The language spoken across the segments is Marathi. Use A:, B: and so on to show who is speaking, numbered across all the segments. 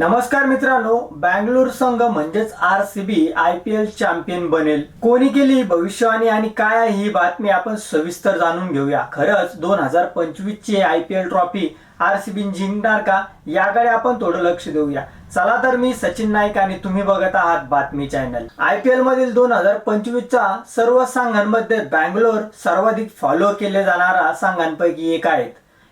A: नमस्कार मित्रांनो बँगलोर संघ म्हणजेच R C B I P L champion बनेल. कोणी केली भविष्यवाणी आणि काय आहे ही बातमी आपण सविस्तर जाणून घेऊया. खरंच दोन हजार पंचवीस ची I P L trophy R C B जिंकणार का? याकडे आपण थोडं लक्ष देऊया. चला तर मी सचिन नाईक आणि तुम्ही बघत आहात बातमी चॅनल. आय पी एल मधील दोन हजार पंचवीस चा सर्व संघांमध्ये बँगलोर सर्वाधिक फॉलो केले जाणारा संघांपैकी एक आहेत.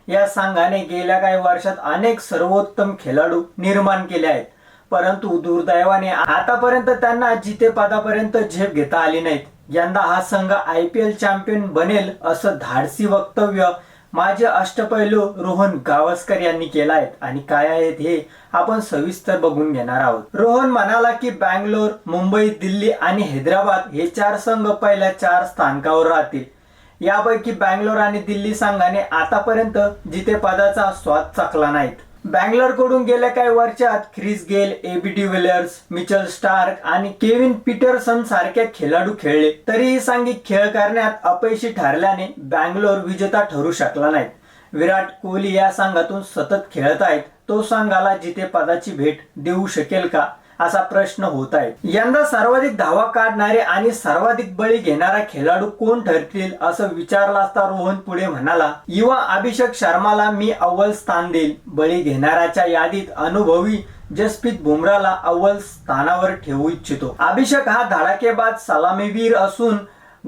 A: या संघाने गेल्या काही वर्षात अनेक सर्वोत्तम खेळाडू निर्माण केले आहेत. परंतु दुर्दैवाने आतापर्यंत त्यांना जिते पदापर्यंत झेप घेता आली नाहीत. यंदा हा संघ आय पी एल चॅम्पियन बनेल असं धाडसी वक्तव्य माझे अष्टपैलू रोहन गावस्कर यांनी केला आहे. आणि काय आहेत हे आपण सविस्तर बघून घेणार आहोत. रोहन म्हणाला की बँगलोर मुंबई दिल्ली आणि हैदराबाद हे चार संघ पहिल्या चार स्थानकावर राहतील. यापैकी बँगलोर आणि दिल्ली संघाने आतापर्यंत जिथे पदाचा स्वाद चाकला नाहीत. बँगलोरकडून गेल्या काही वर्षात Chris Gayle AB de Villiers Mitchell Starc आणि केविन पीटरसन सारखे खेळाडू खेळले. तरीही सांघिक खेळ करण्यात अपयशी ठरल्याने बँगलोर विजेता ठरू शकला नाही विराट कोहली या संघातून सतत खेळत आहेत. तो संघाला जिथे पदाची भेट देऊ शकेल का? असा प्रश्न होत आहे. यंदा सर्वाधिक धावा काढणारे आणि सर्वाधिक बळी घेणारा खेळाडू कोण ठरतील असं विचारला असता रोहन पुढे म्हणाला युवा अभिषेक शर्माला मी अव्वल स्थान देईल. बळी घेणाऱ्याच्या यादीत अनुभवी जसप्रीत बुमराला अव्वल स्थानावर ठेवू इच्छितो. अभिषेक हा धडाकेबाज सलामीवीर असून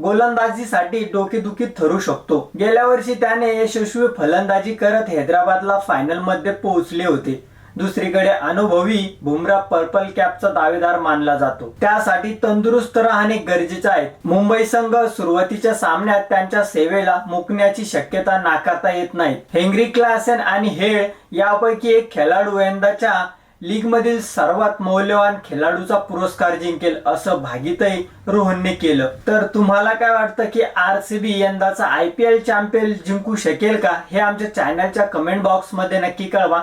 A: गोलंदाजीसाठी डोकेदुखी ठरू शकतो. गेल्या वर्षी त्याने यशस्वी फलंदाजी करत हैदराबादला फायनलमध्ये पोहोचले होते. दुसरीकडे अनुभवी बुमरा पर्पल कॅपचा दावेदार मानला जातो. त्यासाठी तंदुरुस्त राहणे गरजेचे आहे. मुंबई संघ सुरुवातीच्या सामन्यात त्यांच्या सेवेला मुकण्याची शक्यता नाकारता येत नाही. हेनरी क्लासेन आणि हेळ यापैकी एक खेळाडू यंदाच्या लीग मधील सर्वात मौल्यवान खेळाडूचा पुरस्कार जिंकेल असं भागीतही रोहनने केलं. तर तुम्हाला काय वाटतं की आर सी बी यंदाचा आय पी एल चॅम्पियन जिंकू शकेल का? हे आमच्या चॅनलच्या कमेंट बॉक्समध्ये नक्की कळवा.